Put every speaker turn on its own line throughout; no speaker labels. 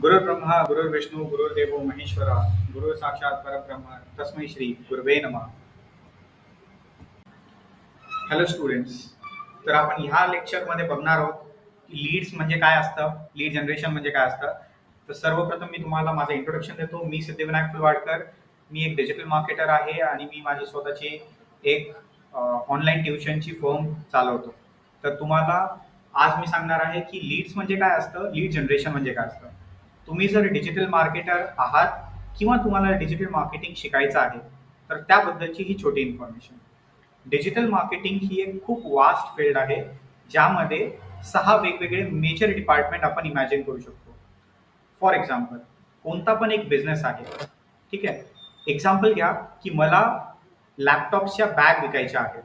गुरुर्ब्रह्मा गुरुर्विष्णू गुरुर्देव महेश्वरा गुरु साक्षात परब्रह्म तस्मै श्री गुरुवे नमा. हॅलो स्टुडंट्स तर आपण ह्या लेक्चरमध्ये बघणार आहोत की लीड्स म्हणजे काय असतं लीड जनरेशन म्हणजे काय असतं. तर सर्वप्रथम मी तुम्हाला माझं इंट्रोडक्शन देतो. मी सिद्धिविनायक फुलवाडकर मी एक डिजिटल मार्केटर आहे आणि मी माझी स्वतःची एक ऑनलाईन ट्युशनची फॉर्म चालवतो. तर तुम्हाला आज मी सांगणार आहे की लीड्स म्हणजे काय असतं लीड जनरेशन म्हणजे काय असतं. तुम्ही जर डिजिटल मार्केटर आहात किंवा तुम्हाला डिजिटल मार्केटिंग शिकायचं आहे तर त्याबद्दलची ही छोटी इन्फॉर्मेशन डिजिटल मार्केटिंग ही एक खूप वास्ट फील्ड आहे ज्यामध्ये सहा वेगवेगळे मेजर डिपार्टमेंट आपण इमॅजिन करू शकतो. फॉर एक्झाम्पल कोणता पण एक बिझनेस आहे ठीक आहे? एक्झाम्पल घ्या की मला लॅपटॉप्सच्या बॅग विकायच्या आहेत.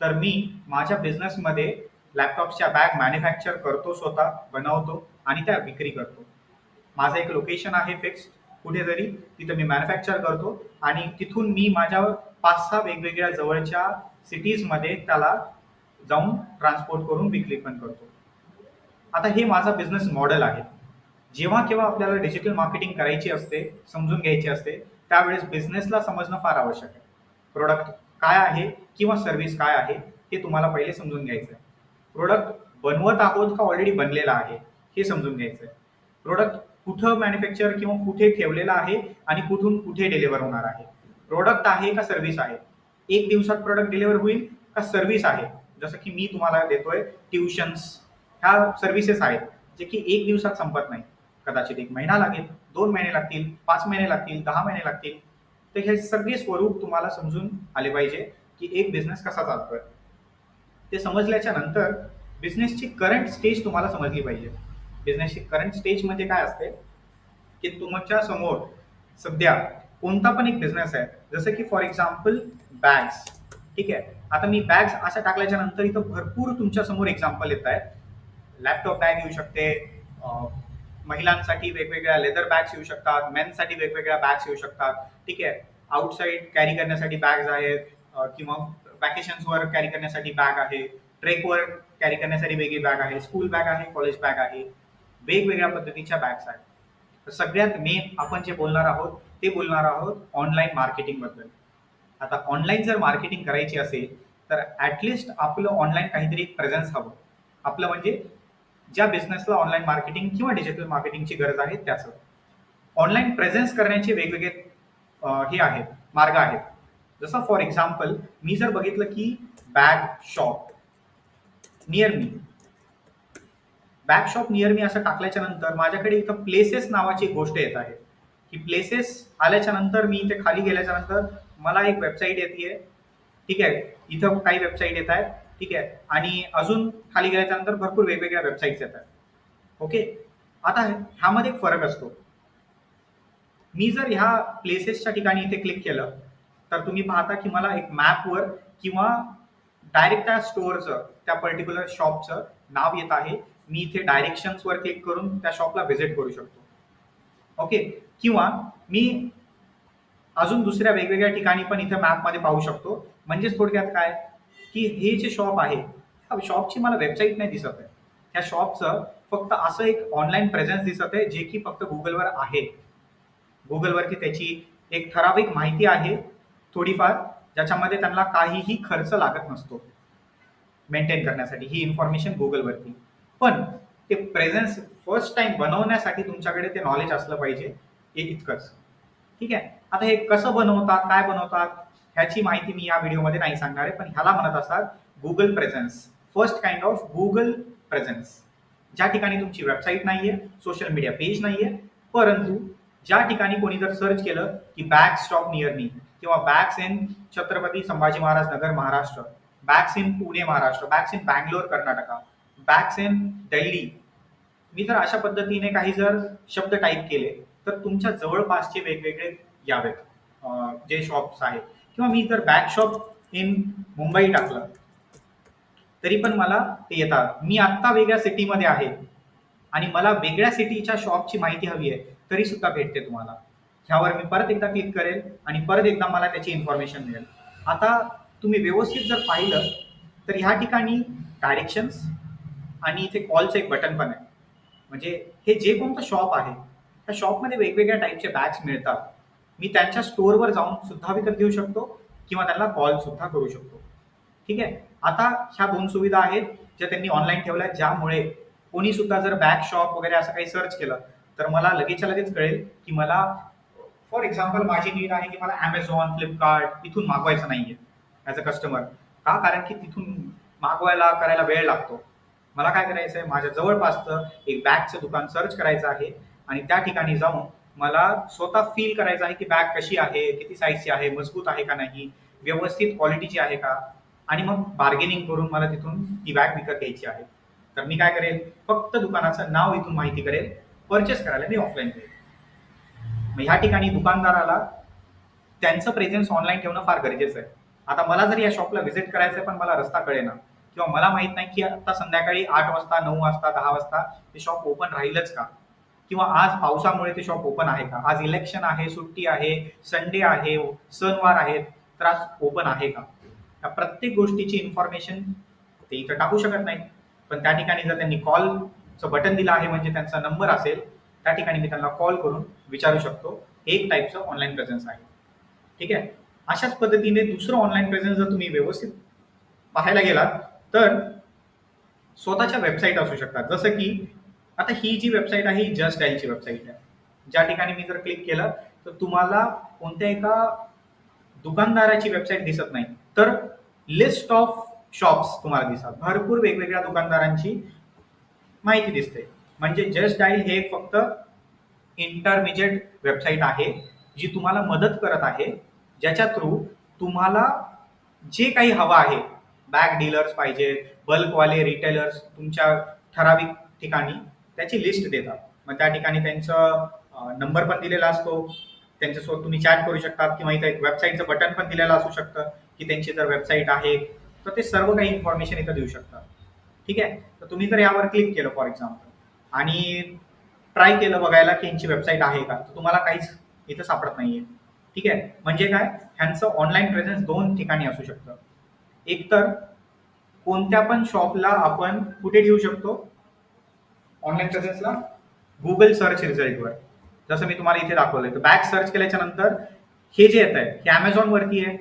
तर मी माझ्या बिझनेसमध्ये लॅपटॉप्सच्या बॅग मॅन्युफॅक्चर करतो स्वतः बनवतो आणि त्या विक्री करतो. माझं एक लोकेशन आहे फिक्स कुठेतरी तिथं मी मॅन्युफॅक्चर करतो. आणि तिथून मी माझ्या पाच सहा वेगवेगळ्या जवळच्या सिटीजमध्ये त्याला जाऊन ट्रान्सपोर्ट करून विक्री पण करतो. आता हे माझा बिझनेस मॉडेल आहे. जेव्हा केव्हा आपल्याला डिजिटल मार्केटिंग करायची असते समजून घ्यायची असते त्यावेळेस बिझनेसला समजणं फार आवश्यक आहे. प्रोडक्ट काय आहे किंवा सर्व्हिस काय आहे हे तुम्हाला पहिले समजून घ्यायचं आहे. प्रोडक्ट बनवत आहोत का ऑलरेडी बनलेला आहे हे समजून घ्यायचं आहे. प्रोडक्ट कुठं मॅन्युफॅक्चर किंवा कुठे ठेवलेला आहे आणि कुठून कुठे डिलिव्हर होणार आहे? प्रोडक्ट आहे का सर्व्हिस आहे? एक दिवसात प्रोडक्ट डिलिव्हर होईल का सर्व्हिस आहे? जसं की मी तुम्हाला देतोय ट्युशन्स ह्या सर्व्हिसेस आहेत जे की एक दिवसात संपत नाही. कदाचित एक महिना लागेल दोन महिने लागतील पाच महिने लागतील दहा महिने लागतील. तर हे सगळे स्वरूप तुम्हाला समजून आले पाहिजे की एक बिझनेस कसा चालतोय. ते समजल्याच्या नंतर बिझनेसची करंट स्टेज तुम्हाला समजली पाहिजे. बिझनेसची करंट स्टेज म्हणजे काय असते की तुमच्यासमोर सध्या कोणता पण एक बिझनेस आहे जसं की फॉर एक्झाम्पल बॅग्स ठीक आहे? आता मी बॅग्स अशा टाकल्याच्या नंतर इथं भरपूर तुमच्यासमोर एक्झाम्पल येत आहेत. लॅपटॉप बॅग येऊ शकते महिलांसाठी वेगवेगळ्या लेदर बॅग्स येऊ शकतात मेनसाठी वेगवेगळ्या बॅग्स येऊ शकतात. ठीक आहे? आउटसाईड कॅरी करण्यासाठी बॅग्स आहेत किंवा वॅकेशन्सवर कॅरी करण्यासाठी बॅग आहे ट्रेकवर कॅरी करण्यासाठी वेगळी बॅग आहे स्कूल बॅग आहे कॉलेज बॅग आहे. वेगवेगळ्या पद्धतीच्या बॅग्स आहेत. तर सगळ्यात मेन आपण जे बोलणार आहोत ते बोलणार आहोत ऑनलाईन मार्केटिंगबद्दल आता ऑनलाईन जर मार्केटिंग करायची असेल तर ॲटलिस्ट आपलं ऑनलाईन काहीतरी एक प्रेझेन्स हवं. आपलं म्हणजे ज्या बिझनेसला ऑनलाईन मार्केटिंग किंवा डिजिटल मार्केटिंगची गरज आहे त्याचं. ऑनलाईन प्रेझेन्स करण्याचे वेगवेगळे हे आहेत मार्ग आहेत. जसं फॉर एक्झाम्पल मी जर बघितलं की bag shop near me bag shop near me असं टाकल्याच्या नंतर माझ्याकडे इथं प्लेसेस नावाची एक गोष्ट येत आहे. की प्लेसेस आल्याच्यानंतर मी इथे खाली गेल्याच्यानंतर मला एक वेबसाईट येते ठीक आहे? इथं काही वेबसाईट येत आहेत. ठीक आहे? आणि अजून खाली गेल्याच्यानंतर भरपूर वेगवेगळ्या वेबसाईट्स येतात ओके आता ह्यामध्ये एक फरक असतो. मी जर ह्या प्लेसेसच्या ठिकाणी इथे क्लिक केलं तर तुम्ही पाहता की मला एक मॅपवर किंवा डायरेक्ट त्या स्टोअरचं त्या पर्टिक्युलर शॉपचं नाव येत आहे. मी इथे डायरेक्शन्सवर क्लिक करून त्या शॉपला व्हिजिट करू शकतो. ओके किंवा मी अजून दुसऱ्या वेगवेगळ्या ठिकाणी पण इथे मॅपमध्ये पाहू शकतो. म्हणजेच थोडक्यात काय? की हे जे शॉप आहे त्या शॉपची मला वेबसाईट नाही दिसत आहे. त्या शॉपचं फक्त असं एक ऑनलाईन प्रेझेन्स दिसत आहे जे की फक्त गुगलवर आहे. गुगलवरती त्याची एक ठराविक माहिती आहे थोडीफार ज्याच्यामध्ये त्यांना काहीही खर्च लागत नसतो. मेंटेन करण्यासाठी. ही इन्फॉर्मेशन गुगलवरती पण ते प्रेझेन्स फर्स्ट टाइम बनवण्यासाठी तुमच्याकडे ते नॉलेज असलं पाहिजे हे इतकंच. ठीक आहे? आता हे कसं बनवतात काय बनवतात ह्याची माहिती मी या व्हिडिओमध्ये नाही सांगणार आहे पण ह्याला म्हणत असतात Google presence first kind of Google presence ज्या ठिकाणी तुमची वेबसाईट नाहीये सोशल मीडिया पेज नाहीये परंतु ज्या ठिकाणी कोणी जर सर्च केलं की बॅग स्टॉप नियर मी किंवा bags in Chhatrapati Sambhaji Maharaj Nagar Maharashtra bags in Pune Maharashtra bags in Bangalore Karnataka bags in Delhi मी जर अशा पद्धतीने काही जर शब्द टाईप केले तर तुमच्या जवळपासचे वेगवेगळे यावेत जे शॉप्स आहेत. किंवा मी जर बॅक शॉप इन मुंबई टाकलं तरी पण मला ते येतात. मी आत्ता वेगळ्या सिटीमध्ये आहे आणि मला वेगळ्या सिटीच्या शॉपची माहिती हवी आहे तरी सुद्धा भेटते तुम्हाला. ह्यावर मी परत एकदा क्लिक करेल आणि परत एकदा मला त्याची इन्फॉर्मेशन मिळेल. आता तुम्ही व्यवस्थित जर पाहिलं तर ह्या ठिकाणी डायरेक्शन्स आणि इथे कॉलचं एक बटन पण आहे. म्हणजे हे जे कोणतं शॉप आहे त्या शॉपमध्ये वेगवेगळ्या टाईपचे बॅग्स मिळतात. मी त्यांच्या स्टोअरवर जाऊन सुद्धा विकत घेऊ शकतो किंवा त्यांना कॉल सुद्धा करू शकतो. ठीक आहे? आता ह्या दोन सुविधा आहेत ज्या त्यांनी ऑनलाईन ठेवल्या ज्यामुळे कोणी सुद्धा जर बॅग शॉप वगैरे असं काही सर्च केलं तर मला लगेचच्या लगेच कळेल की मला फॉर एक्झाम्पल माझी नीड आहे की मला ॲमेझॉन फ्लिपकार्ट इथून मागवायचं नाही आहे ॲज अ कस्टमर का? कारण की तिथून मागवायला करायला वेळ लागतो. मला काय करायचं आहे माझ्या जवळपासचं एक बॅगचं दुकान सर्च करायचं आहे आणि त्या ठिकाणी जाऊन मला स्वतः फील करायचं आहे की बॅग कशी आहे किती साईजची आहे मजबूत आहे का नाही व्यवस्थित क्वालिटीची आहे का? आणि मग बार्गेनिंग करून मला तिथून ती बॅग विकत घ्यायची आहे. तर मी काय करेल? फक्त दुकानाचं नाव इथून माहिती करेल. परचेस करायला मी ऑफलाईन करेल. मग ह्या ठिकाणी दुकानदाराला त्यांचं प्रेझेन्स ऑनलाईन ठेवणं फार गरजेचं आहे. आता मला जर या शॉपला व्हिजिट करायचं आहे पण मला रस्ता कळेना. किंवा मला माहीत नाही की आता संध्याकाळी आठ वाजता नऊ वाजता दहा वाजता ते शॉप ओपन राहीलच का? किंवा आज पावसामुळे ते शॉप ओपन आहे का? आज इलेक्शन आहे सुट्टी आहे संडे आहे सणवार आहेत तर आज ओपन आहे का? या प्रत्येक गोष्टीची इन्फॉर्मेशन ते इथं टाकू शकत नाही पण त्या ठिकाणी जर त्यांनी कॉलचं बटन दिलं आहे म्हणजे त्यांचा नंबर असेल त्या ठिकाणी मी त्यांना कॉल करून विचारू शकतो. एक टाईपचं ऑनलाईन प्रेझेन्स आहे. ठीक आहे? अशाच पद्धतीने दुसरं ऑनलाईन प्रेझेन्स जर तुम्ही व्यवस्थित पाहायला गेलात तर स्वतःच्या वेबसाईट असू शकतात. जसं की आता ही जी वेबसाईट आहे ही जस्ट डायलची वेबसाईट आहे. ज्या ठिकाणी मी जर क्लिक केलं तर तुम्हाला कोणत्या एका दुकानदाराची वेबसाईट दिसत नाही. तर लिस्ट ऑफ शॉप्स तुम्हाला दिसतात. भरपूर वेगवेगळ्या दुकानदारांची माहिती दिसते. म्हणजे जस्ट डायल हे एक फक्त इंटरमिजिएट वेबसाईट आहे जी तुम्हाला मदत करत आहे ज्याच्या थ्रू तुम्हाला जे काही हवं आहे बॅग डीलर्स पाहिजे बल्कवाले रिटेलर्स तुमच्या ठराविक ठिकाणी त्याची लिस्ट देतात. मग त्या ठिकाणी त्यांचं नंबर पण दिलेला असतो. त्यांच्यासोबत तुम्ही चॅट करू शकतात किंवा इथं एक वेबसाईटचं बटन पण दिलेलं असू शकतं की त्यांची जर वेबसाईट आहे तर ते सर्व काही इन्फॉर्मेशन इथं देऊ शकतात. ठीक आहे? तर तुम्ही जर यावर क्लिक केलं फॉर एक्झाम्पल आणि ट्राय केलं बघायला की यांची वेबसाईट आहे का तर तुम्हाला काहीच इथं सापडत नाहीये. ठीक आहे? म्हणजे काय? ह्यांचं ऑनलाईन प्रेझेन्स दोन ठिकाणी असू शकतं. एक तर कोणत्या पण शॉपला आपण कुठे ठेवू शकतो? ऑनलाईन प्रेझेन्सला गुगल सर्च रिझल्टवर जसं मी तुम्हाला इथे दाखवलं तर बॅग सर्च केल्याच्यानंतर हे जे येत आहे हे ॲमेझॉनवरती आहे.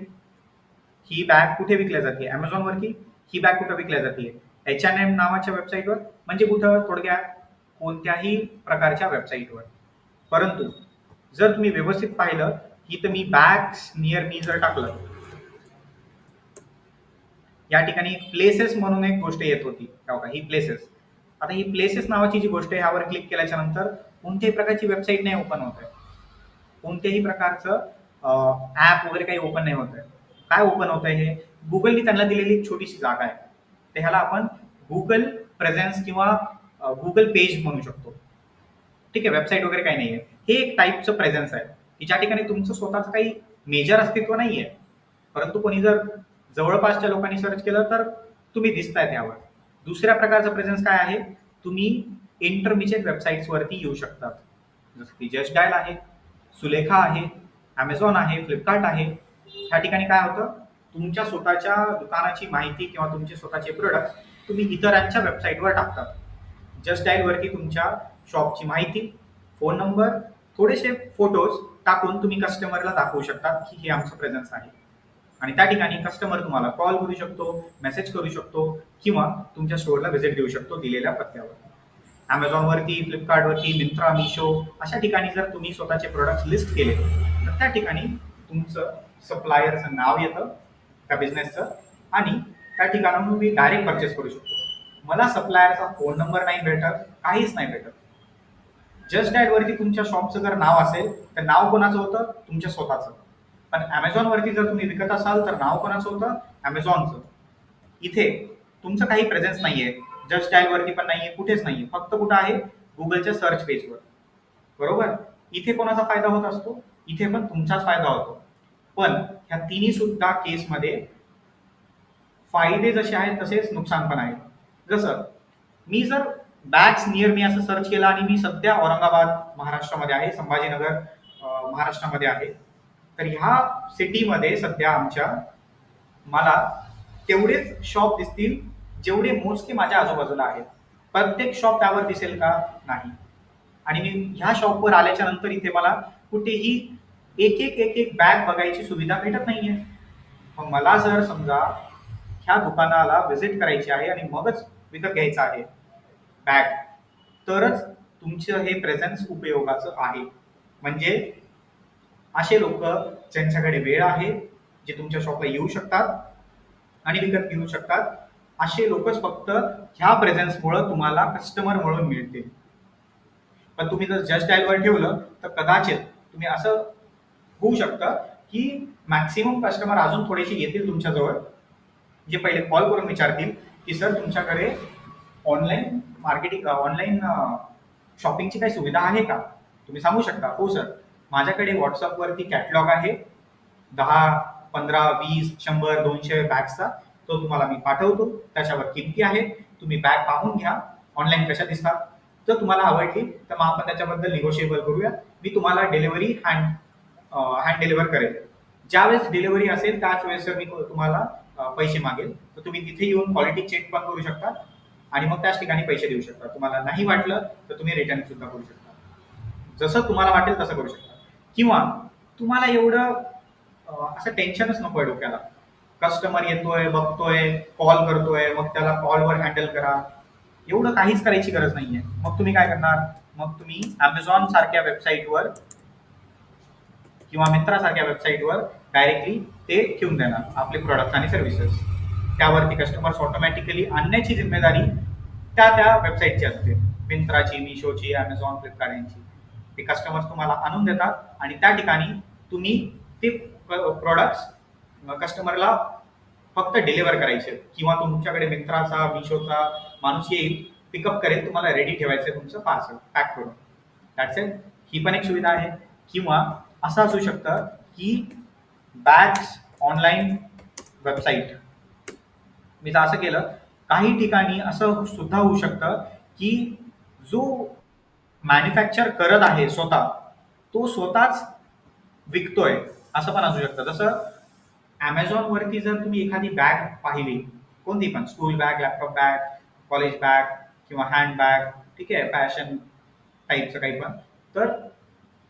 ही बॅग कुठे विकल्या जाते ॲमेझॉनवरती ही बॅग कुठे विकल्या जाते एच एन एम नावाच्या वेबसाईटवर म्हणजे कुठं? थोडक्यात कोणत्याही प्रकारच्या वेबसाईटवर परंतु जर तुम्ही व्यवस्थित पाहिलं की तर मी बॅग्स नियर मी जर टाकलं या ठिकाणी प्लेसेस म्हणून एक गोष्ट येत होती. का ही प्लेसेस आता ही प्लेसेस नावाची जी गोष्ट आहे ह्यावर क्लिक केल्याच्यानंतर कोणत्याही प्रकारची वेबसाईट नाही ओपन होत आहे. कोणत्याही प्रकारचं ऍप वगैरे काही ओपन नाही होत आहे. काय ओपन होत आहे हे? गुगलनी त्यांना दिलेली एक छोटीशी जागा आहे. तर ह्याला आपण गुगल प्रेझेन्स किंवा गुगल पेज म्हणू शकतो. ठीक आहे वेबसाईट वगैरे काही नाही आहे हे एक टाईपचं प्रेझेन्स आहे. की ज्या ठिकाणी तुमचं स्वतःचं काही मेजर अस्तित्व नाही आहे परंतु कोणी जर जवळपासच्या लोकांनी सर्च केलं तर तुम्ही दिसताय त्यावर. दुसऱ्या प्रकारचं प्रेझेन्स काय आहे? तुम्ही इंटरमिजिएट वेबसाईट्सवरती येऊ शकतात. जसं की जस्ट डायल आहे सुलेखा आहे ॲमेझॉन आहे फ्लिपकार्ट आहे. ह्या ठिकाणी काय होतं? तुमच्या स्वतःच्या दुकानाची माहिती किंवा तुमचे स्वतःचे प्रोडक्ट तुम्ही इतरांच्या वेबसाईटवर टाकतात. जस्ट डायलवरती तुमच्या शॉपची माहिती फोन नंबर थोडेसे फोटोज टाकून तुम्ही कस्टमरला दाखवू शकतात की हे आमचं प्रेझेन्स आहे. आणि त्या ठिकाणी कस्टमर तुम्हाला कॉल करू शकतो मेसेज करू शकतो किंवा तुमच्या स्टोअरला व्हिजिट देऊ शकतो दिलेल्या पत्त्यावर अमेझॉनवरती फ्लिपकार्टवरती मिंत्रा मिशो अशा ठिकाणी जर तुम्ही स्वतःचे प्रोडक्ट्स लिस्ट केले तर त्या ठिकाणी तुमचं सप्लायरचं नाव येतं त्या बिझनेसचं आणि त्या ठिकाणाहून मी डायरेक्ट परचेस करू शकतो. मला सप्लायरचा फोन नंबर नाही भेटत काहीच नाही भेटत. जस्ट डायट तुमच्या शॉपचं जर नाव असेल तर नाव कोणाचं होतं? तुमच्या स्वतःचं. पण अमेझॉन वरती जर तुम्ही विकत असाल तर नाव कोणाचं होतं? अमेझॉनचं इथे तुमचं काही प्रेझेन्स नाहीये. जस्ट टाईल वरती पण नाहीये कुठेच नाहीये. फक्त कुठं आहे? गुगलच्या सर्च पेजवर बरोबर? इथे कोणाचा फायदा होत असतो? इथे पण तुमचाच फायदा होतो. पण ह्या तिन्ही सुद्धा केसमध्ये फायदे जसे आहेत तसेच नुकसान पण आहे. जसं मी जर बॅग्स नियर मी असं सर्च केलं आणि मी सध्या औरंगाबाद महाराष्ट्रामध्ये आहे संभाजीनगर महाराष्ट्रामध्ये आहे. तर ह्या सिटीमध्ये सध्या आमच्या मला तेवढेच शॉप दिसतील जेवढे मोजके माझ्या आजूबाजूला आहेत. प्रत्येक शॉप त्यावर दिसेल का? नाही. आणि मी ह्या शॉपवर आल्याच्यानंतर इथे मला कुठेही एक एक एक एक बॅग बघायची सुविधा भेटत नाहीये. मग मला जर समजा ह्या दुकानाला व्हिजिट करायची आहे आणि मगच विकत घ्यायचं आहे बॅग तरच तुमचं हे प्रेझेन्स उपयोगाचं आहे. म्हणजे असे लोक ज्यांच्याकडे वेळ आहे जे तुमच्या शॉपला येऊ शकतात आणि विकत घेऊ शकतात असे लोकच फक्त ह्या प्रेझेन्समुळे तुम्हाला कस्टमर म्हणून मिळतील. पण तुम्ही जर जस्ट डायलवर ठेवलं तर कदाचित तुम्ही असं होऊ शकतं की मॅक्सिमम कस्टमर अजून थोडेसे येतील तुमच्याजवळ जे पहिले कॉल करून विचारतील की सर तुमच्याकडे ऑनलाईन मार्केटिंग ऑनलाईन शॉपिंगची काही सुविधा आहे का? तुम्ही सांगू शकता हो सर. माझ्याकडे व्हॉट्सअपवरती कॅटलॉग आहे. दहा पंधरा वीस शंभर दोनशे बॅग्सचा तो तुम्हाला मी पाठवतो. त्याच्यावर किमती आहेत. तुम्ही बॅग पाहून घ्या. ऑनलाईन कशा दिसतात? जर तुम्हाला आवडली तर मग आपण त्याच्याबद्दल निगोशिएबल करूया. मी तुम्हाला डिलिव्हरी हँड हँड डिलिव्हर करेल. ज्यावेळेस डिलिव्हरी असेल त्याच वेळेस मी तुम्हाला पैसे मागेल. तर तुम्ही तिथे येऊन क्वालिटी चेक पण करू शकता. आणि मग त्याच ठिकाणी पैसे देऊ शकता. तुम्हाला नाही वाटलं तर तुम्ही रिटर्न सुद्धा करू शकता. जसं तुम्हाला वाटेल तसं करू शकता. किंवा तुम्हाला एवढं असं टेन्शनच नको आहे डोक्याला. कस्टमर येतोय बघतोय कॉल करतोय मग त्याला कॉलवर हँडल करा. एवढं काहीच करायची गरज नाहीये. मग तुम्ही काय करणार? मग तुम्ही अमेझॉन सारख्या वेबसाईटवर किंवा मित्रासारख्या वेबसाईटवर डायरेक्टली ते ठेवून देणार आपले प्रोडक्ट्स आणि सर्व्हिसेस त्यावरती कस्टमर्स ऑटोमॅटिकली आणण्याची जिम्मेदारी त्या त्या वेबसाईटची असते. मिंत्राची मिशोची अमेझॉन फ्लिपकार्ट यांची. ते कस्टमर्स तुम्हाला आणून देतात आणि त्या ठिकाणी तुम्ही ते प्रॉडक्ट्स कस्टमरला फक्त डिलिव्हर करायचे. किंवा तुमच्याकडे मित्राचा मिशोचा माणूस येईल पिकअप करेल तुम्हाला रेडी ठेवायचं तुमचं पार्सल पॅक करून. दॅट्स इट ही पण एक सुविधा आहे. किंवा असं असू शकतं की बॅग्स ऑनलाईन वेबसाईट मी जर असं केलं. काही ठिकाणी असं सुद्धा होऊ शकतं की जो मॅन्युफॅक्चर करत आहे स्वतः तो स्वतःच विकतोय असं पण असू शकतं. जसं ॲमेझॉनवरती वरती जर तुम्ही एखादी बॅग पाहिली कोणती पण school bag laptop bag college bag किंवा हँड बॅग ठीक आहे फॅशन टाईपचं काही पण तर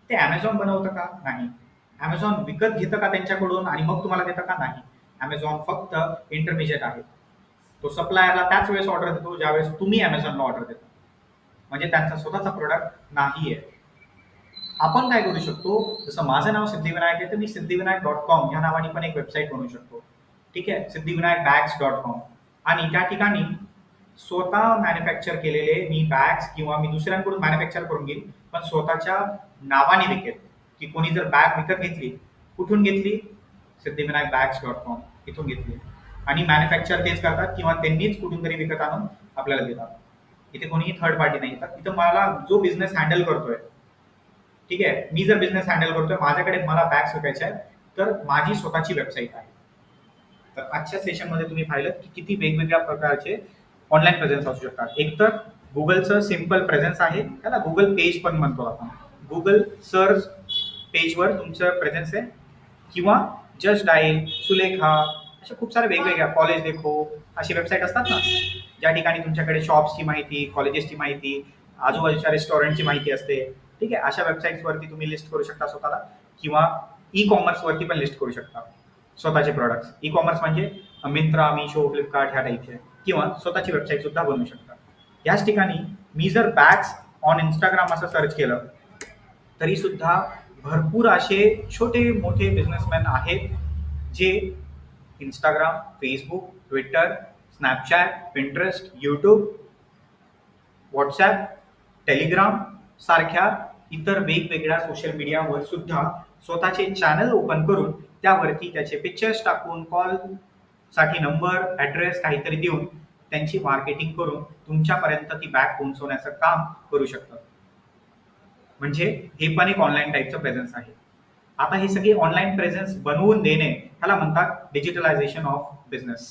ते ॲमेझॉन बनवतं का? नाही. ॲमेझॉन विकत घेतं का त्यांच्याकडून आणि मग तुम्हाला देतं का? नाही. ॲमेझॉन फक्त इंटरमिजिएट आहे. तो सप्लायरला त्याच वेळेस ऑर्डर देतो ज्यावेळेस तुम्ही ॲमेझॉनला ऑर्डर देता. म्हणजे त्यांचा स्वतःचा प्रोडक्ट नाही आहे आपण काय करू शकतो? जसं माझं नाव सिद्धिविनायक आहे तर मी सिद्धिविनायक डॉट कॉम या नावाने पण एक वेबसाईट बनवू शकतो. ठीक आहे? सिद्धिविनायक बॅग्स डॉट कॉम आणि त्या ठिकाणी स्वतः मॅन्युफॅक्चर केलेले मी बॅग्स किंवा मी दुसऱ्यांकडून मॅन्युफॅक्चर करून घेईन पण स्वतःच्या नावाने विकेल. की कोणी जर बॅग विकत घेतली कुठून घेतली? सिद्धिविनायक बॅग्स डॉट कॉम इथून घेतली. आणि मॅन्युफॅक्चर तेच करतात किंवा त्यांनीच कुठून तरी विकत आणून आपल्याला देतात. इथे कोणीही थर्ड पार्टी नाही. येतात इथं मला जो बिझनेस हँडल करतोय ठीक आहे? मी जर बिझनेस हँडल करतोय माझ्याकडे मला बॅग्स विकायचे आहेत तर माझी स्वतःची वेबसाईट आहे. तर आजच्या सेशनमध्ये तुम्ही पाहिलं की किती वेगवेगळ्या प्रकारचे ऑनलाईन प्रेझेन्स असू शकतात. एक तर गुगलचं सिंपल प्रेझेन्स आहे. त्याला गुगल पेज पण म्हणतो आपण. गुगल सर्च पेजवर तुमचं प्रेझेन्स आहे. किंवा जस्ट डाईल सुलेखा अशा खूप साऱ्या वेगवेगळ्या कॉलेज देखो अशी वेबसाईट असतात ना ज्या ठिकाणी तुमच्याकडे शॉप्सची माहिती कॉलेजेसची माहिती आजूबाजूच्या रेस्टॉरंटची माहिती असते. ठीक आहे? अशा वेबसाईट्सवरती तुम्ही लिस्ट करू शकता स्वतःला किंवा ई कॉमर्सवरती पण लिस्ट करू शकता. स्वतःचे प्रॉडक्ट्स ई कॉमर्स म्हणजे मिंत्रा मिशो फ्लिपकार्ट ह्या टाईपचे किंवा स्वतःची वेबसाईट सुद्धा बनवू शकता. याच ठिकाणी मी जर बॅग्स ऑन इंस्टाग्राम असं सर्च केलं तरी सुद्धा भरपूर असे छोटे मोठे बिझनेसमॅन आहेत जे Instagram Facebook Twitter Snapchat Pinterest YouTube WhatsApp Telegram सारख्या इतर वेगवेगळ्या सोशल मीडियावर सुद्धा स्वतःचे चॅनल ओपन करून त्यावरती त्याचे पिक्चर्स टाकून कॉलसाठी नंबर ॲड्रेस काहीतरी देऊन त्यांची मार्केटिंग करून तुमच्यापर्यंत ती बॅग पोहोचवण्याचं काम करू शकतात. म्हणजे हे पण एक ऑनलाईन टाईपचं प्रेझेन्स आहे. आता हे सगळे ऑनलाईन प्रेझेन्स बनवून देणे ह्याला म्हणतात डिजिटलायझेशन ऑफ बिझनेस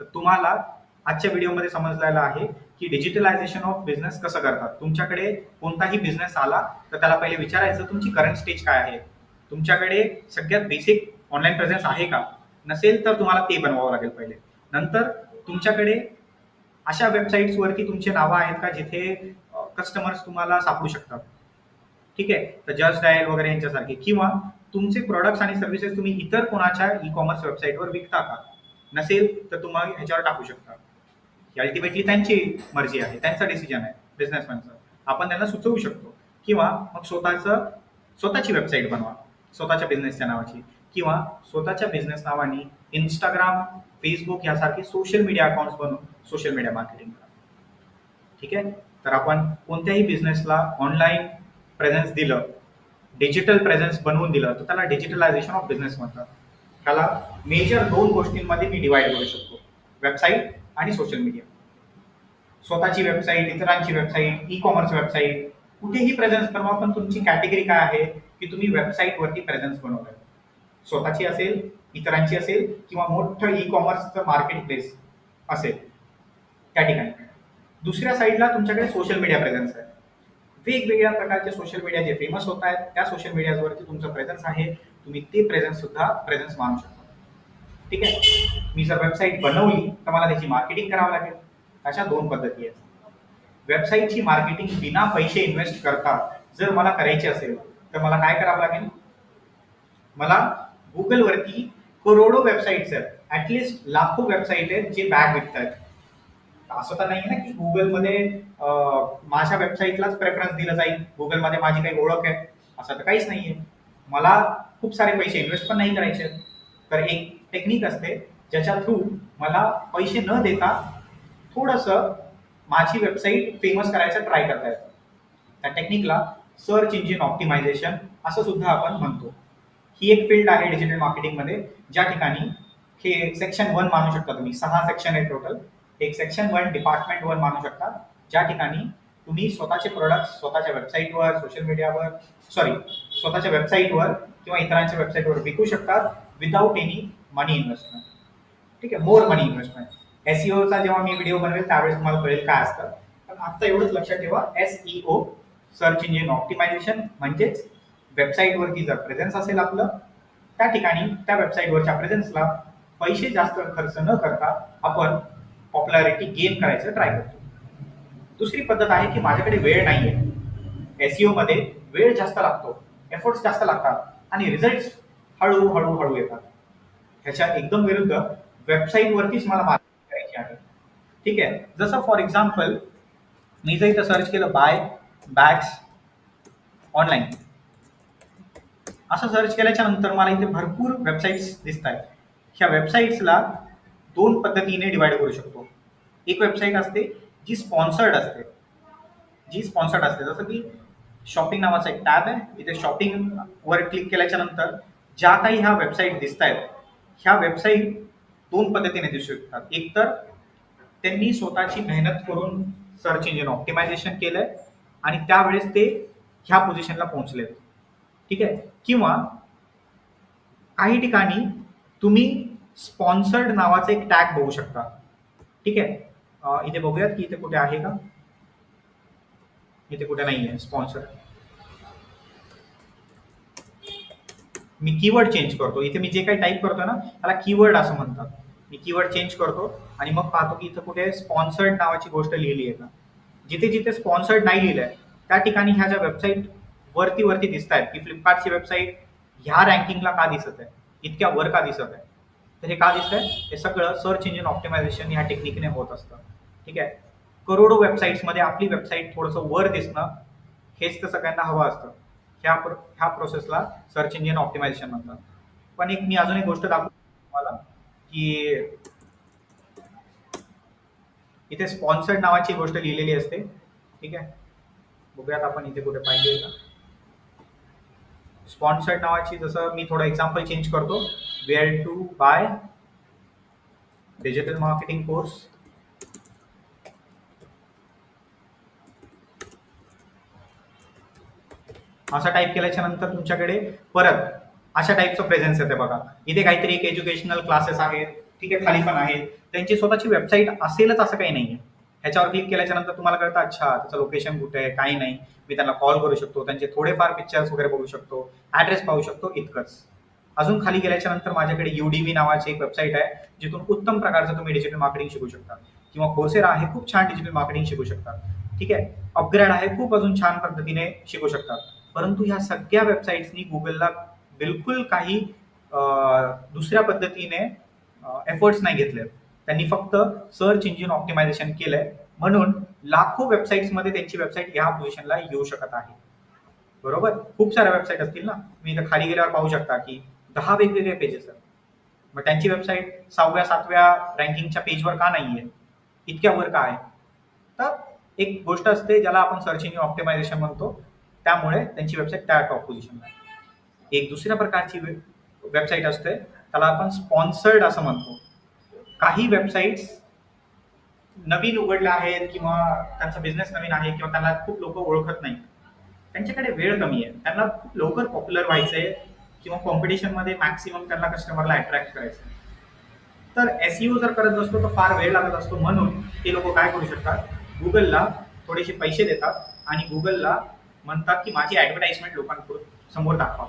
तर तुम्हाला आजच्या व्हिडिओमध्ये समजलेलं आहे की डिजिटलायझेशन ऑफ बिझनेस कसं करतात. तुमच्याकडे कोणताही बिझनेस आला तर त्याला पहिले विचारायचं तुमची करंट स्टेज काय आहे? तुमच्याकडे सगळ्यात बेसिक ऑनलाईन प्रेझेन्स आहे का? नसेल तर तुम्हाला ते बनवावं लागेल पहिले. नंतर तुमच्याकडे अशा वेबसाईट्सवरती तुमचे नावं आहेत का जिथे कस्टमर्स तुम्हाला सापडू शकतात? ठीक आहे? तर जस्ट डायल वगैरे यांच्यासारखे. किंवा तुमचे प्रोडक्ट्स आणि सर्व्हिसेस तुम्ही इतर कोणाच्या ई कॉमर्स वेबसाईटवर विकता का? नसेल तर तुम्हाला ह्याच्यावर टाकू शकता. ही अल्टिमेटली त्यांची मर्जी आहे. त्यांचा डिसिजन आहे. बिझनेसमॅनचा आपण त्यांना सुचवू शकतो. किंवा मग स्वतःचं स्वतःची वेबसाईट बनवा. स्वतःच्या बिझनेसच्या नावाची. किंवा स्वतःच्या बिझनेस नावाने इंस्टाग्राम फेसबुक यासारखे सोशल मीडिया अकाउंट्स बनवून सोशल मीडिया मार्केटिंग करा. ठीक आहे? तर आपण कोणत्याही बिझनेसला ऑनलाईन प्रेझेन्स दिलं डिजिटल प्रेझेन्स बनवून दिलं तर त्याला डिजिटलायझेशन ऑफ बिझनेस म्हणतात. त्याला मेजर दोन गोष्टींमध्ये मी डिवाइड करू शकतो. वेबसाईट आणि सोशल मीडिया स्वतःची वेबसाईट इतरांची वेबसाईट ई कॉमर्स वेबसाईट कुठेही प्रेझेन्स बनवा पण तुमची कॅटेगरी काय आहे की तुम्ही वेबसाईटवरती प्रेझेन्स बनवलाय. स्वतःची असेल इतरांची असेल किंवा मोठं ई कॉमर्सचं मार्केट प्लेस असेल त्या ठिकाणी. दुसऱ्या साईडला तुमच्याकडे सोशल मीडिया प्रेझेन्स आहे. वेगवेगळ्या प्रकारचे सोशल मीडिया जे फेमस होत आहेत त्या सोशल मीडियावरती तुमचं प्रेझन्स आहे. तुम्ही ते प्रेझन्स सुद्धा प्रेझन्स मानू शकता. ठीक आहे? मी जर वेबसाईट बनवली तर मला त्याची मार्केटिंग करावं लागेल. अशा दोन पद्धती आहेत. वेबसाईटची मार्केटिंग बिना पैसे इन्व्हेस्ट करता जर मला करायची असेल तर मला काय करावं लागेल? मला गुगलवरती करोडो वेबसाईट्स आहेत. ऍटलिस्ट लाखो वेबसाईट आहेत जे बॅग विकतात असं तर नाही ना की गुगलमध्ये माझ्या वेबसाईटलाच प्रेफरन्स दिलं जाईल. गुगलमध्ये माझी काही ओळख आहे. असं तर काहीच नाहीये. मला खूप सारे पैसे इन्व्हेस्ट पण नाही करायचे. तर एक टेक्निक असते ज्याच्या थ्रू मला पैसे न देता थोडंसं माझी वेबसाईट फेमस करायचं ट्राय करता येतं. त्या टेक्निकला सर्च इंजिन ऑप्टिमायझेशन असं सुद्धा आपण म्हणतो. ही एक फील्ड आहे डिजिटल मार्केटिंगमध्ये ज्या ठिकाणी हे सेक्शन वन मानू शकता तुम्ही. सहा सेक्शन आहे टोटल एक सेक्शन वन डिपार्टमेंट वन मानू शकता. ज्या ठिकाणी तुम्ही स्वतःचे प्रोडक्ट स्वतःच्या वेबसाईटवर सोशल मीडियावर सॉरी स्वतःच्या वेबसाईटवर किंवा इतरांच्या वेबसाईटवर विकू शकतात विदाऊट एनी मनी इन्व्हेस्टमेंट ठीक आहे? मोर मनी इन्व्हेस्टमेंट एसईओचा जेव्हा मी व्हिडिओ बनवेल त्यावेळेस तुम्हाला कळेल काय असतं. पण आता एवढंच लक्षात ठेवा एसईओ सर्च इंजिन ऑप्टिमायझेशन म्हणजेच वेबसाईटवरती जर प्रेझेन्स असेल आपलं त्या ठिकाणी त्या वेबसाईटवरच्या प्रेझेन्सला पैसे जास्त खर्च न करता आपण पॉप्युलॅरिटी गेन करायचं ट्राय करतो. दुसरी पद्धत आहे की माझ्याकडे वेळ नाहीये. एसईओ मध्ये वेळ जास्त लागतो. एफर्ट्स जास्त लागतात. आणि रिझल्ट हळू हळू हळू येतात. ह्याच्या एकदम विरुद्ध वेबसाईटवरतीच मला मार्केटिंग करायची आहे. ठीक आहे? जसं फॉर एक्झाम्पल मी जर इथं सर्च केलं बाय बॅग्स ऑनलाईन असं सर्च केल्याच्यानंतर मला इथे भरपूर वेबसाईट्स दिसत आहेत ह्या वेबसाईट्सला दोन पद्धतीने डिवाइड करू शकतो. एक वेबसाईट असते जी स्पॉन्सर्ड असते. जी स्पॉन्सर्ड असते. जसं की शॉपिंग नावाचा एक टॅब आहे. इथे शॉपिंग वर क्लिक केल्याच्यानंतर ज्या काही ह्या वेबसाईट दिसत आहेत ह्या वेबसाईट दोन पद्धतीने दिसू शकतात. एक तर त्यांनी स्वतःची मेहनत करून सर्च इंजिन ऑप्टिमायझेशन केलंय आणि त्यावेळेस ते ह्या पोझिशनला पोहोचले ठीक आहे? किंवा काही ठिकाणी तुम्ही स्पॉन्सर्ड नावाचा एक टॅग बघू शकता. ठीक आहे? इथे बघूयात की इथे कुठे आहे का? इथे कुठे नाही आहे स्पॉन्सर मी कीवर्ड चेंज करतो. इथे मी जे काही टाईप करतो ना त्याला कीवर्ड असं म्हणतात. मी कीवर्ड चेंज करतो आणि मग पाहतो की इथं कुठे स्पॉन्सर्ड नावाची गोष्ट लिहिली आहे का. जिथे जिथे स्पॉन्सर्ड नाही लिहिलंय त्या ठिकाणी ह्या ज्या वेबसाईट वरती वरती दिसत आहेत की फ्लिपकार्टची वेबसाईट ह्या रँकिंगला का दिसत आहे? इतक्या वर का दिसत आहे? तर हे का दिसतंय? हे सगळं सर्च इंजिन ऑप्टिमायझेशन ह्या टेक्निकने होत असतं. ठीक आहे? करोडो वेबसाईट्समध्ये आपली वेबसाईट थोडंसं वर दिसणं हेच तर सगळ्यांना हवं असतं. ह्या प्रो ह्या प्रोसेसला सर्च इंजिन ऑप्टिमायझेशन म्हणतात. पण एक मी अजून एक गोष्ट दाखवतो तुम्हाला की इथे स्पॉन्सर्ड नावाची गोष्ट लिहिलेली असते. ठीक आहे? बघूयात आपण इथे कुठे पाहिजे का? स्पॉन्सर्ड नावाची जसं मी थोडं एक्झाम्पल चेंज करतो. Where to buy digital marketing course असा टाईप केल्याच्यानंतर तुमच्याकडे परत अशा टाईपचं प्रेझेन्स येते बघा. इथे काहीतरी एक एज्युकेशनल क्लासेस आहेत ठीक आहे खाली पण आहेत. त्यांची स्वतःची वेबसाईट असेलच असं काही नाहीये. ह्याच्यावर क्लिक केल्याच्यानंतर तुम्हाला कळतं अच्छा त्याचं लोकेशन कुठे आहे काही नाही. मी त्यांना कॉल करू शकतो त्यांचे थोडेफार पिक्चर्स वगैरे बघू शकतो ऍड्रेस पाहू शकतो इतकंच. अजून खाली गेल्याच्यानंतर माझ्याकडे युडीमी नावाची एक वेबसाईट आहे जिथून उत्तम प्रकारचं तुम्ही डिजिटल मार्केटिंग शिकू शकता. किंवा कोर्सेरा आहे खूप छान डिजिटल मार्केटिंग शिकू शकता. ठीक आहे? अपग्रेड आहे खूप अजून छान पद्धतीने शिकू शकतात परंतु ह्या सगळ्या वेबसाईट्सनी गुगलला बिलकुल काही दुसऱ्या पद्धतीने एफर्ट्स नाही घेतले त्यांनी फक्त सर्च इंजिन ऑप्टिमायझेशन केलंय. म्हणून लाखो वेबसाईट्समध्ये त्यांची वेबसाईट या पोझिशनला येऊ शकत आहे. बरोबर? खूप साऱ्या वेबसाईट असतील ना? तुम्ही इथं खाली गेल्यावर पाहू शकता की दहा वेगवेगळे पेजेस आहेत. मग त्यांची वेबसाईट सहाव्या सातव्या रँकिंगच्या पेजवर का नाहीये? इतक्या वर का आहे? तर एक गोष्ट असते ज्याला आपण सर्च इंजिन ऑप्टिमायझेशन म्हणतो. त्यामुळे त्यांची वेबसाईट त्या टॉप पोझिशनला आहे. एक दुसऱ्या प्रकारची वेबसाईट असते. त्याला आपण स्पॉन्सर्ड असं म्हणतो. काही वेबसाईट्स नवीन उघडल्या आहेत किंवा त्यांचा बिझनेस नवीन आहे किंवा त्यांना खूप लोक ओळखत नाही त्यांच्याकडे वेळ कमी आहे. त्यांना खूप लवकर पॉप्युलर व्हायचं आहे किंवा कॉम्पिटिशनमध्ये मॅक्सिमम त्यांना कस्टमरला अट्रॅक्ट करायचं आहे. तर एसईओ जर करत असतो तर फार वेळ लागत असतो. म्हणून ते लोक काय करू शकतात? गुगलला थोडेसे पैसे देतात आणि गुगलला म्हणतात की माझी ॲडव्हर्टाईजमेंट लोकांपुढे समोर दाखवा.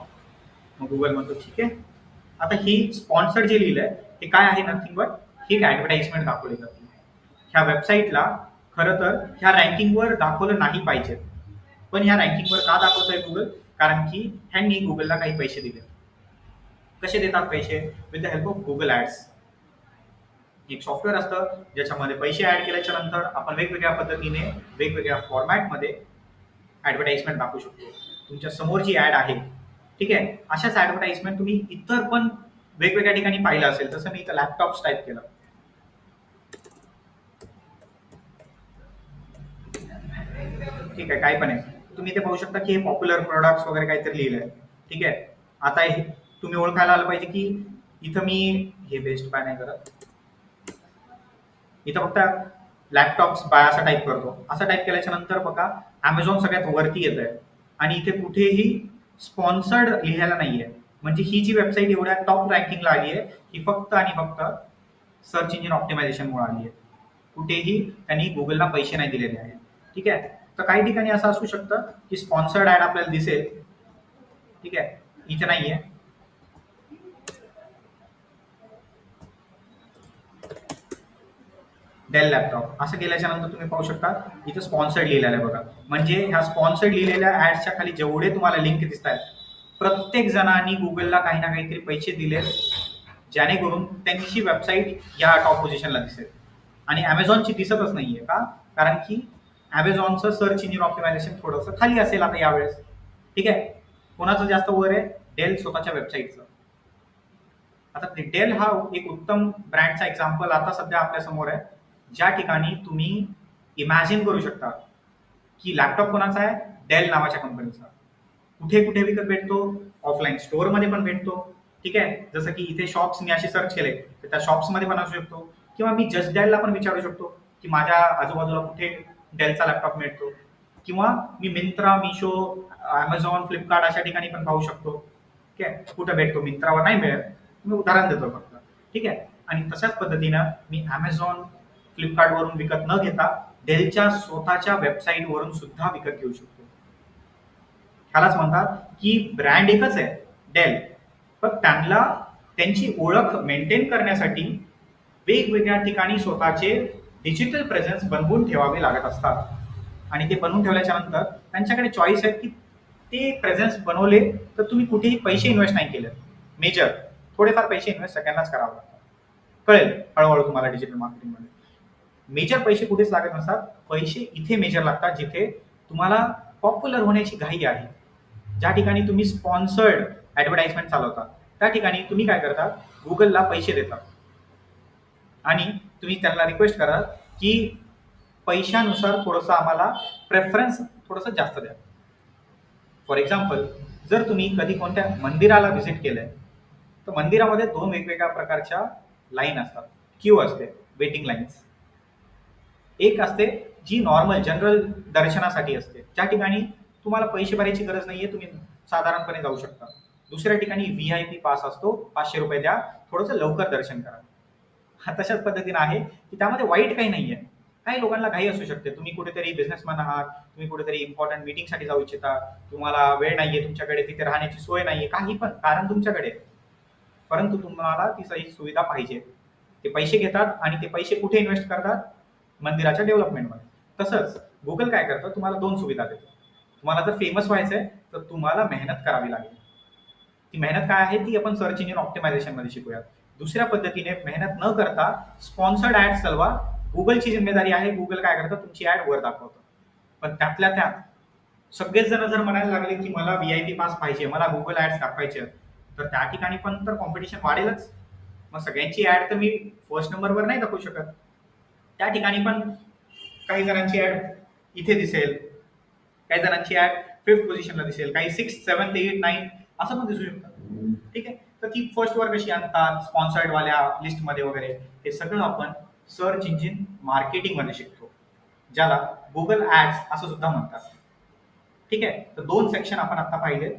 मग गुगल म्हणतो ठीक आहे. आता ही स्पॉन्सर जे लिहिलं आहे हे काय आहे नथिंग बट ही एक ऍडव्हर्टाइजमेंट दाखवली जाते. ह्या वेबसाईटला खरं तर ह्या रँकिंगवर दाखवलं नाही पाहिजे. पण ह्या रँकिंगवर का दाखवतोय गुगल कारण की ह्यांनी गुगलला काही पैसे दिले कसे देतात पैसे? With the help of Google ads एक सॉफ्टवेअर असतं ज्याच्यामध्ये पैसे ऍड केल्याच्यानंतर आपण वेगवेगळ्या पद्धतीने वेगवेगळ्या फॉर्मॅटमध्ये ऍडव्हर्टाइजमेंट दाखवू शकतो. तुमच्यासमोर जी ऍड आहे ठीक आहे? अशाच ऍडव्हर्टाइजमेंट तुम्ही इतर पण वेगवेगळ्या ठिकाणी पाहिलं असेल. जसं मी इथं लॅपटॉप्स टाईप केलं. ठीक आहे काय पण आहे. तुम्ही इथे पाहू शकता की हे पॉप्युलर प्रोडक्ट्स वगैरे काहीतरी लिहिलंय. ठीक आहे. आता हे तुम्ही ओळखायला आलं पाहिजे की इथं मी हे बेस्ट बाय नाही करत. इथं फक्त लॅपटॉप्स बाय असा टाईप करतो. असं टाईप केल्याच्यानंतर बघा अमेझॉन सगळ्यात वरती येत आहे आणि इथे कुठेही स्पॉन्सर्ड लिहायला नाहीये. म्हणजे ही जी वेबसाईट एवढ्या टॉप रँकिंगला आली आहे ही फक्त आणि फक्त सर्च इंजिन ऑप्टिमायझेशनमुळे आली आहे कुठेही त्यांनी गुगलला पैसे नाही दिलेले आहेत. ठीक आहे. तर काही ठिकाणी असं असू शकतं की स्पॉन्सर्ड ऍड आपल्याला दिसेल. ठीक आहे? इथे नाहीये. डेल लॅपटॉप असं केल्याच्यानंतर तुम्ही पाहू शकता इथं स्पॉन्सर्ड लिहिलेलं आहे बघा. म्हणजे ह्या स्पॉन्सर्ड लिहिलेल्या ऍडच्या खाली जेवढे तुम्हाला लिंक दिसत आहेत प्रत्येक जणांनी गुगलला काही ना काहीतरी पैसे दिले जेणेकरून त्यांची वेबसाईट या टॉप पोझिशनला दिसेल. आणि अमेझॉनची दिसतच नाहीये का? कारण की अमेझॉनचं सर्च इंजिन ऑप्टिमायझेशन थोडंसं खाली असेल आता यावेळेस. ठीक आहे? कोणाचं जास्त वर आहे? डेल स्वतःच्या वेबसाईटचं आता डेल हा एक उत्तम ब्रँडचा एक्झाम्पल आता सध्या आपल्यासमोर आहे. ज्या ठिकाणी तुम्ही इमॅजिन करू शकता की लॅपटॉप कोणाचा आहे? डेल नावाच्या कंपनीचा कुठे कुठे विकत भेटतो? ऑफलाईन स्टोअरमध्ये पण भेटतो. ठीक आहे? जसं की इथे शॉप्स मी असे सर्च केले तर त्या शॉप्समध्ये पण असू शकतो. किंवा मी जस्ट डेलला पण विचारू शकतो की माझ्या आजूबाजूला कुठे डेलचा लॅपटॉप मिळतो. किंवा मी मिंत्रा मिशो अमेझॉन फ्लिपकार्ट अशा ठिकाणी पण पाहू शकतो. ठीक आहे? कुठं भेटतो? मिंत्रावर नाही मिळत. मी उदाहरण देतो फक्त. ठीक आहे? आणि तशाच पद्धतीनं मी अमेझॉन फ्लिपकार्टवरून विकत न घेता डेलच्या स्वतःच्या वेबसाईटवरून सुद्धा विकत घेऊ शकतो. ह्यालाच म्हणतात की ब्रँड एकच आहे डेल. पण त्यांना त्यांची ओळख मेंटेन करण्यासाठी वेगवेगळ्या ठिकाणी स्वतःचे डिजिटल प्रेझेन्स बनवून ठेवावे लागत असतात. आणि ते बनवून ठेवल्याच्या नंतर त्यांच्याकडे चॉईस आहे की ते प्रेझेन्स बनवले तर तुम्ही कुठेही पैसे इन्व्हेस्ट नाही केले. मेजर थोडेफार पैसे इन्व्हेस्ट सगळ्यांनाच करावं लागतात. कळेल हळूहळू तुम्हाला डिजिटल मार्केटिंगमध्ये मेजर पैसे कुठेच लागत नसतात. पैसे इथे मेजर लागतात जिथे तुम्हाला पॉप्युलर होण्याची घाई आहे. ज्या ठिकाणी तुम्ही स्पॉन्सर्ड ॲडव्हर्टाइजमेंट चालवता त्या ठिकाणी तुम्ही काय करता? गुगलला पैसे देता. आणि तुम्ही त्यांना रिक्वेस्ट करा की पैशानुसार थोडंसं आम्हाला प्रेफरन्स थोडंसं जास्त द्या. फॉर एक्झाम्पल जर तुम्ही कधी कोणत्या मंदिराला व्हिजिट केलंय तर मंदिरामध्ये दोन वेगवेगळ्या प्रकारच्या लाईन असतात. क्यू असते वेटिंग लाईन्स एक असते जी नॉर्मल जनरल दर्शनासाठी असते. ज्या ठिकाणी तुम्हाला पैसे भरायची गरज नाहीये तुम्ही साधारणपणे जाऊ शकता. दुसऱ्या ठिकाणी व्ही आय पी पास असतो पाचशे रुपये द्या थोडंसं लवकर दर्शन करा. हा तशाच पद्धतीनं आहे की त्यामध्ये वाईट काही नाहीये. काही लोकांना घाई असू शकते. तुम्ही कुठेतरी बिझनेसमॅन आहात तुम्ही कुठेतरी इम्पॉर्टंट मीटिंगसाठी जाऊ इच्छिता तुम्हाला वेळ नाहीये तुमच्याकडे तिथे राहण्याची सोय नाहीये काही पण कारण तुमच्याकडे. परंतु तुम्हाला ती सही सुविधा पाहिजे. ते पैसे घेतात आणि ते पैसे कुठे इन्व्हेस्ट करतात? मंदिराच्या डेव्हलपमेंटमध्ये तसंच गुगल काय करतं? तुम्हाला दोन सुविधा देतं. तुम्हाला जर फेमस व्हायचं आहे तर तुम्हाला मेहनत करावी लागेल. ती मेहनत काय आहे? ती आपण सर्च इंजिन ऑप्टिमायझेशनमध्ये शिकूयात. दुसऱ्या पद्धतीने मेहनत न करता स्पॉन्सर्ड ऍड चालवा. गुगलची जिम्मेदारी आहे. गुगल काय करतं? तुमची ऍड वर दाखवतं. पण त्यातल्या त्यात सगळेच जण जर म्हणायला लागले की मला व्ही आय पी पास पाहिजे मला गुगल ऍड्स दाखवायचे आहेत, तर त्या ठिकाणी पण तर कॉम्पिटिशन वाढेलच. मग सगळ्यांची ऍड तर मी फर्स्ट नंबरवर नाही दाखवू शकत. त्या ठिकाणी पण काही जणांची ऍड इथे दिसेल. काही जणांची ऍड फिफ्थ पोझिशनला दिसेल. काही सिक्स सेवन्थ एट नाईन असं पण दिसू शकतं. ठीक आहे? तर ती फर्स्ट वर कशी आणतात स्पॉन्सर्ड वाल्या लिस्टमध्ये वगैरे हे सगळं आपण सर्च इंजिन मार्केटिंगमध्ये शिकतो. ज्याला गुगल ऍड्स असं सुद्धा म्हणतात. ठीक आहे? तर दोन सेक्शन आपण आता पाहिले.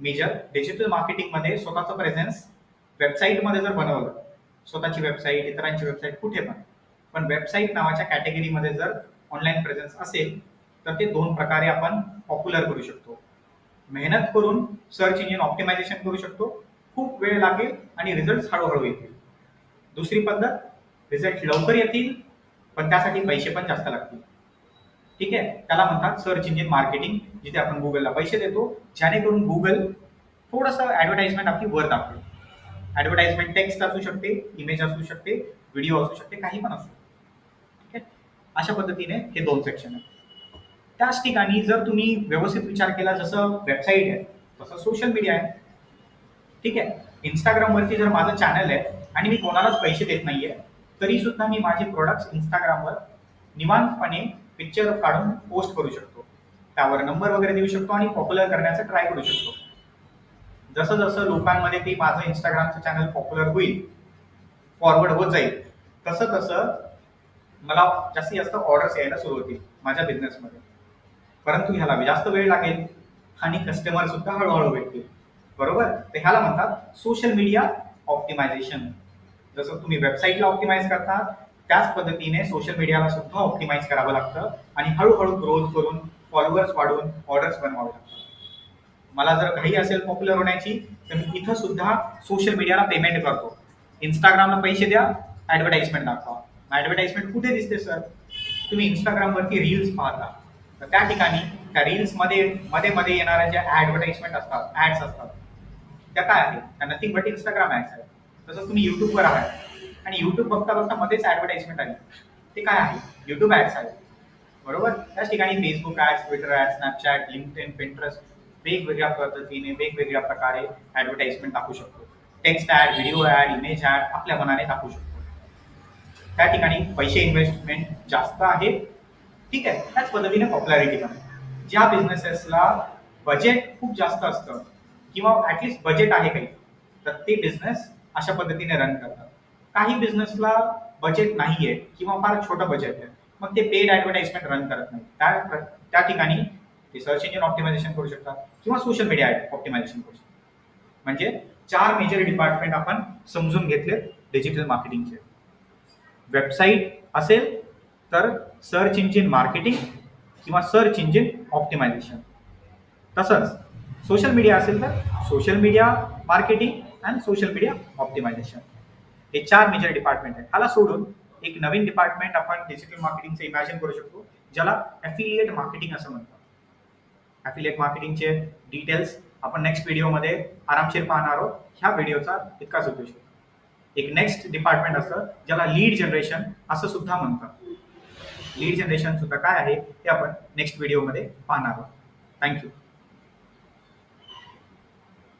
मेजर डिजिटल मार्केटिंगमध्ये स्वतःचं प्रेझेन्स वेबसाईटमध्ये जर बनवलं स्वतःची वेबसाईट इतरांची वेबसाईट कुठे पण. पण वेबसाईट नावाच्या कॅटेगरीमध्ये जर ऑनलाईन प्रेझेन्स असेल तर ते दोन प्रकारे आपण पॉप्युलर करू शकतो. मेहनत करून सर्च इंजिन ऑप्टिमायझेशन करू शकतो. खूप वेळ लागेल आणि रिझल्ट हळूहळू येतील. दुसरी पद्धत रिझल्ट लवकर येतील पण त्यासाठी पैसे पण जास्त लागतील. ठीक आहे? त्याला म्हणतात सर्च इंजिन मार्केटिंग जिथे आपण गुगलला पैसे देतो जेणेकरून गुगल थोडंसं ॲडव्हर्टाइजमेंट आपली वर दाखवेल. ॲडव्हर्टाइजमेंट टेक्स्ट असू शकते इमेज असू शकते व्हिडिओ असू शकते काही पण असू ठीक आहे? अशा पद्धतीने हे दोन सेक्शन आहेत. त्याच ठिकाणी जर तुम्ही व्यवस्थित विचार केला जसं वेबसाईट आहे तसं सोशल मीडिया आहे ठीक आहे? इंस्टाग्रामवरती जर माझं चॅनल आहे आणि मी कोणालाच पैसे देत नाहीये तरी सुद्धा मी माझे प्रोडक्ट्स इंस्टाग्रामवर निवांतपणे पिक्चर काढून पोस्ट करू शकतो. त्यावर नंबर वगैरे देऊ शकतो आणि पॉप्युलर करण्याचा ट्राय करू शकतो. जसं जसं लोकांमध्ये ते माझं इंस्टाग्रामचं चॅनल पॉप्युलर होईल फॉरवर्ड होत जाईल तसं तसं मला जास्तीत जास्त ऑर्डर्स यायला सुरू होतील माझ्या बिझनेसमध्ये परंतु ह्याला जास्त वेळ लागेल आणि कस्टमर सुद्धा हळूहळू भेटतील. बरोबर? तर ह्याला म्हणतात सोशल मीडिया ऑप्टिमायझेशन जसं तुम्ही वेबसाईटला ऑप्टिमाइज करता त्याच पद्धतीने सोशल मीडियाला सुद्धा ऑप्टिमाइज करावं लागतं आणि हळूहळू ग्रोथ करून फॉलोअर्स वाढवून ऑर्डर्स बनवावे लागतात. मला जर घाई असेल पॉप्युलर होण्याची तर मी इथं सुद्धा सोशल मीडियाला पेमेंट करतो. इंस्टाग्रामला पैसे द्या ऍडव्हर्टाइजमेंट दाखवा. ऍडव्हर्टाइजमेंट कुठे दिसते सर तुम्ही इंस्टाग्रामवरती रील्स पाहता. तर त्या ठिकाणी त्या रील्समध्ये मध्ये मध्ये येणाऱ्या ज्या ऍडव्हर्टाइजमेंट असतात ऍड्स असतात त्या काय आहेत त्या नथिंग बट इंस्टाग्राम ऍड्स आहेत तसंच तुम्ही युट्यूबवर आहात. आणि युट्यूब बघता बघता मध्येच ऍडव्हर्टाइजमेंट आली. ते काय आहे? युट्यूब ऍड्स आहेत. बरोबर? त्याच ठिकाणी Facebook ads Twitter ad Snapchat LinkedIn Pinterest वेगवेगळ्या पद्धतीने वेगवेगळ्या प्रकारे ऍडव्हर्टाइजमेंट टाकू शकतो. Text ad video ad image ad आपल्या मनाने टाकू शकतो. त्या ठिकाणी पैसे इन्व्हेस्टमेंट जास्त आहे. ठीक आहे? त्याच पद्धतीने पॉप्युलॅरिटी पण. ज्या बिझनेसेसला बजेट खूप जास्त असतं किंवा ऍटलिस्ट बजेट आहे काही. तर ते बिझनेस अशा पद्धतीने रन करतात. काही बिझनेसला बजेट नाही आहे किंवा फार छोटं बजेट आहे. मग ते पेड ॲडव्हर्टाइजमेंट रन करत नाही त्या त्या ठिकाणी ते सर्च इंजिन ऑप्टिमायझेशन करू शकतात किंवा सोशल मीडिया ऑप्टिमायझेशन करू शकतात. म्हणजे चार मेजर डिपार्टमेंट आपण समजून घेतले डिजिटल मार्केटिंगचे वेबसाईट असेल तर सर्च इंजिन मार्केटिंग किंवा सर्च इंजिन ऑप्टिमायझेशन तसंच सोशल मीडिया असेल तर social media marketing and social media optimisation. हे चार मेजर डिपार्टमेंट आहेत. ह्याला सोडून एक नवीन डिपार्टमेंट आपण डिजिटल मार्केटिंगचं इमॅजिन करू शकतो ज्याला ॲफिलिएट मार्केटिंग असं म्हणतात. ॲफिलिएट मार्केटिंगचे डिटेल्स आपण नेक्स्ट व्हिडिओमध्ये आरामशीर पाहणार आहोत. ह्या व्हिडिओचा इतकाच उद्देश एक नेक्स्ट डिपार्टमेंट असतं ज्याला लीड जनरेशन असं सुद्धा म्हणतात. लीड जनरेशन सुद्धा काय आहे ते आपण नेक्स्ट व्हिडिओमध्ये पाहणार आहोत. थँक्यू